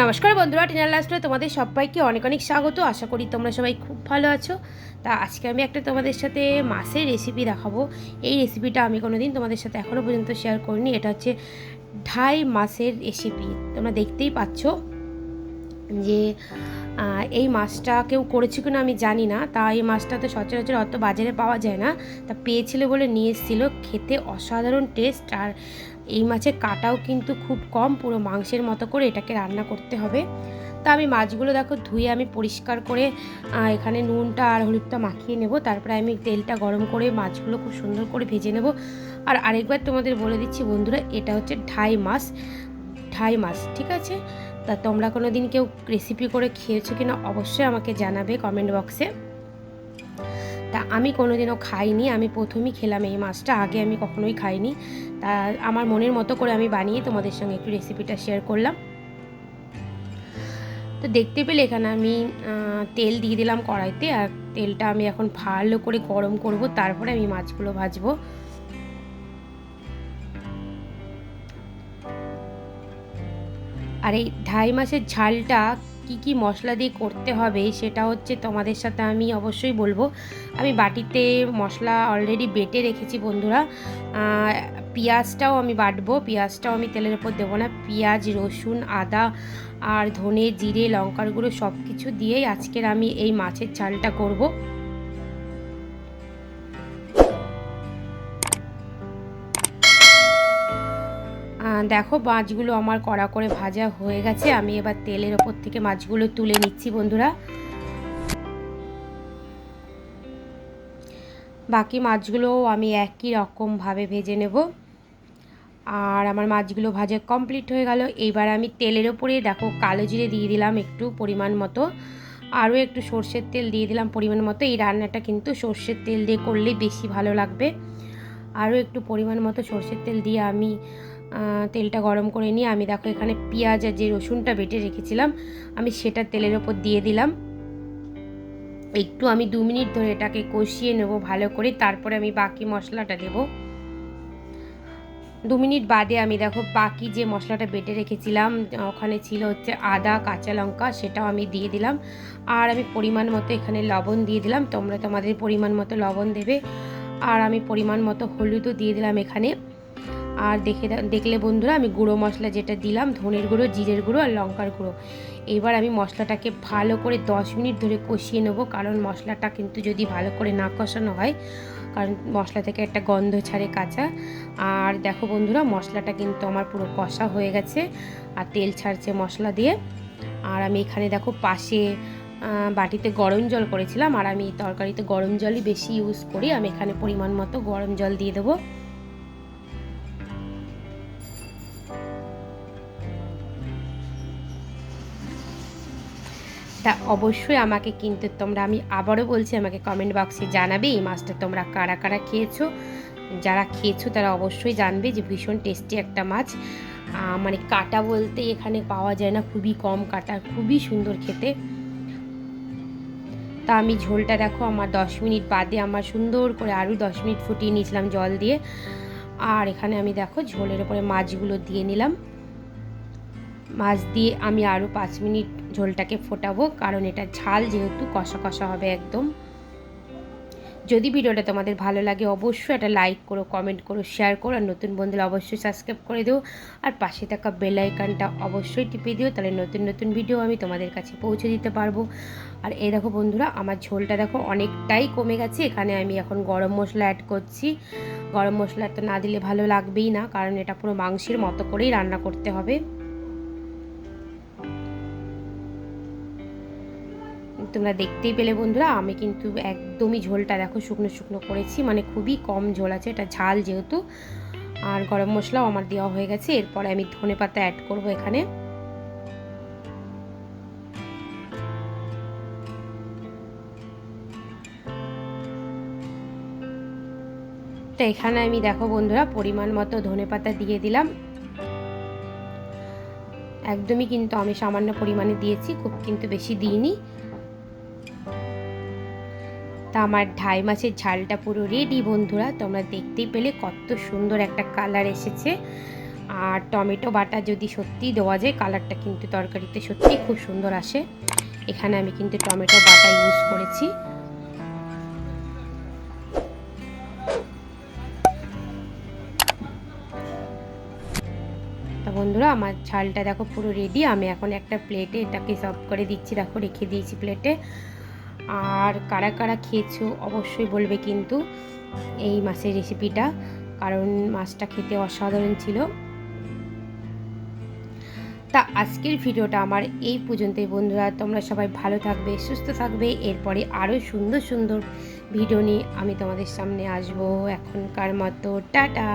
নমস্কার বন্ধুরা টিনার লাস্টে তোমাদের সবাইকে অনেক অনেক স্বাগত। আশা করি তোমরা সবাই খুব ভালো আছো। তা আজকে আমি একটা তোমাদের সাথে মাছের রেসিপি দেখাবো। এই রেসিপিটা আমি কোনো দিন তোমাদের সাথে এখনও পর্যন্ত শেয়ার করিনি। এটা হচ্ছে ঢাই মাছের রেসিপি তোমরা দেখতেই পাচ্ছ যে এই মাছটা কেউ করেছে কিনা আমি জানি না। তা এই মাছটা তো সচরাচর অত বাজারে পাওয়া যায় না। তা পেয়েছিল বলে নিয়ে এসেছিল। খেতে অসাধারণ টেস্ট আর এই মাছের কাটাও কিন্তু খুব কম, পুরো মাংসের মতো করে এটাকে রান্না করতে হবে। তা আমি মাছগুলো দেখো ধুয়ে আমি পরিষ্কার করে এখানে নুনটা আর হলুদটা মাখিয়ে নেব। তারপরে আমি তেলটা গরম করে মাছগুলো খুব সুন্দর করে ভেজে নেব। আর আরেকবার তোমাদের বলে দিচ্ছি বন্ধুরা, এটা হচ্ছে ঢাই মাছ ঢাই মাছ, ঠিক আছে? তা তোমরা কোনো দিন কেউ রেসিপি করে খেয়েছো কিনা অবশ্যই আমাকে জানাবে কমেন্ট বক্সে তা আমি কোনোদিনও খাইনি, আমি প্রথমেই খেলাম এই মাছটা, আগে আমি কখনোই খাইনি। তা আমার মনের মতো করে আমি বানিয়ে তোমাদের সঙ্গে একটু রেসিপিটা শেয়ার করলাম। তো দেখতে পেলে এখানে আমি তেল দিয়ে দিলাম কড়াইতে, আর তেলটা আমি এখন ভালো করে গরম করব, তারপরে আমি মাছগুলো ভাজবো। আর এই ঢাই মাছের ঝালটা কি কি মশলা দিয়ে করতে হবে সেটা হচ্ছে তোমাদের সাথে আমি অবশ্যই বলব। আমি বাটিতে মশলা অলরেডি বেটে রেখেছি বন্ধুরা। পেঁয়াজটাও আমি বাটবো। পেঁয়াজটাও আমি তেলের ওপর দেবো না। পেঁয়াজ, রসুন, আদা আর ধনে, জিরে, লঙ্কার গুঁড়ো সব কিছু দিয়েই আজকের আমি এই মাছের ঝালটা করব। দেখো মাছগুলো আমার কড়া করে ভাজা হয়ে গেছে। আমি এবার তেলের ওপর থেকে মাছগুলো তুলে নিচ্ছি বন্ধুরা। বাকি মাছগুলোও আমি একই রকমভাবে ভেজে নেব। আর আমার মাছগুলো ভাজা কমপ্লিট হয়ে গেল। এইবার আমি তেলের ওপরে দেখো কালো জিরে দিয়ে দিলাম একটু পরিমাণ মতো। আরও একটু সর্ষের তেল দিয়ে দিলাম পরিমাণ মতো। এই রান্নাটা কিন্তু সর্ষের তেল দিয়ে করলে বেশি ভালো লাগবে। আরও একটু পরিমাণ মতো সর্ষের তেল দিয়ে আমি তেলটা গরম করে নিয়ে আমি দেখো এখানে পেঁয়াজ আর যে রসুনটা বেটে রেখেছিলাম, আমি সেটা তেলের ওপর দিয়ে দিলাম। একটু আমি দু মিনিট ধরে এটাকে কষিয়ে নেব ভালো করে, তারপরে আমি বাকি মশলাটা দেবো। দু মিনিট বাদে আমি দেখো বাকি যে মশলাটা বেটে রেখেছিলাম, ওখানে ছিল হচ্ছে আদা, কাঁচা লঙ্কা, সেটাও আমি দিয়ে দিলাম। আর আমি পরিমাণ মতো এখানে লবণ দিয়ে দিলাম, তোমরা তোমাদের পরিমাণ মতো লবণ দেবে। আর আমি পরিমাণ মতো হলুদও দিয়ে দিলাম এখানে। আর দেখে দেখলে বন্ধুরা আমি গুঁড়ো মশলা যেটা দিলাম, ধনের গুঁড়ো, জিরের গুঁড়ো আর লঙ্কার গুঁড়ো। এবার আমি মশলাটাকে ভালো করে দশ মিনিট ধরে কষিয়ে নেব, কারণ মশলাটা কিন্তু যদি ভালো করে না কষানো হয়, কারণ মশলা থেকে একটা গন্ধ ছাড়ে কাঁচা। আর দেখো বন্ধুরা, মশলাটা কিন্তু আমার পুরো কষা হয়ে গেছে, আর তেল ছাড়ছে মশলা দিয়ে। আর আমি এখানে দেখো পাশে বাটিতে গরম জল করেছিলাম, আর আমি তরকারিতে গরম জলই বেশি ইউজ করি। আমি এখানে পরিমাণ মতো গরম জল দিয়ে দেবো। তা অবশ্যই আমাকে কিন্তু তোমরা, আমি আবারও বলছি, আমাকে কমেন্ট বক্সে জানাবে এই মাছটা তোমরা কারা কারা খেয়েছো। যারা খেয়েছো তারা অবশ্যই জানবে যে ভীষণ টেস্টি একটা মাছ। মানে কাটা বলতে এখানে পাওয়া যায় না, খুবই কম কাটা, খুবই সুন্দর খেতে। তা আমি ঝোলটা দেখো, আমার দশ মিনিট বাদে আমার সুন্দর করে আরও দশ মিনিট ফুটিয়ে নিয়েছিলাম জল দিয়ে। আর এখানে আমি দেখো ঝোলের ওপরে মাছগুলো দিয়ে নিলাম। মাছ দিয়ে আমি আরও পাঁচ মিনিট ঝোলটাকে ফোটাবো, কারণ এটা ঝাল যেহেতু কষা কষা হবে একদম। যদি ভিডিওটা তোমাদের ভালো লাগে, অবশ্যই একটা লাইক করো কমেন্ট করো শেয়ার করো, আর নতুন বন্ধুরা অবশ্যই সাবস্ক্রাইব করে দিও। আর পাশে থাকা বেল আইকনটা অবশ্যই টিপে দিও, তাহলে নতুন নতুন ভিডিও আমি তোমাদের কাছে পৌঁছে দিতে পারব। আর এই দেখো বন্ধুরা, আমার ঝোলটা দেখো অনেকটাই কমে গেছে, এখানে আমি এখন গরম মশলা অ্যাড করছি। গরম মশলা তো না দিলে ভালো লাগবেই না, কারণ এটা পুরো মাংসের মতো করেই রান্না করতে হবে। তোমরা দেখতেই পেলে বন্ধুরা, আমি কিন্তু একদমই ঝোলটা দেখো শুকনো শুকনো করেছি মানে খুবই কম ঝোল আছে, এটা ঝাল যেহেতু। আর গরম মশলাও আমার দেওয়া হয়ে গেছে, এরপরে আমি ধনে পাতা অ্যাড করব এখানে। তো এখানে আমি দেখো বন্ধুরা, পরিমাণ মতো ধনে পাতা দিয়ে দিলাম। একদমই কিন্তু আমি সামান্য পরিমাণে দিয়েছি, খুব কিন্তু বেশি দিইনি। তা আমার ঢাই মাছের ঝালটা পুরো রেডি বন্ধুরা। তোমরা দেখতেই পেলে কত সুন্দর একটা কালার এসেছে। আর টমেটো বাটা যদি সত্যিই দেওয়া যায় কালারটা কিন্তু তরকারিতে সত্যিই খুব সুন্দর আসে। এখানে আমি কিন্তু টমেটো বাটা ইউজ করেছি। বন্ধুরা, আমার ঝালটা দেখো পুরো রেডি আমি এখন একটা প্লেটে এটাকে সার্ভ করে দিচ্ছি। দেখো, রেখে দিয়েছি প্লেটে আর কারা কারা খেয়েছো অবশ্যই বলবে কিন্তু এই মাছের রেসিপিটা কারণ মাছটা খেতে অসাধারণ ছিল। তা আজকের ভিডিওটা আমার এই পর্যন্তই বন্ধুরা, তোমরা সবাই ভালো থাকবে, সুস্থ থাকবে। এরপরে আরও সুন্দর সুন্দর ভিডিও নিয়ে আমি তোমাদের সামনে আসব। এখনকার মতো, টাটা!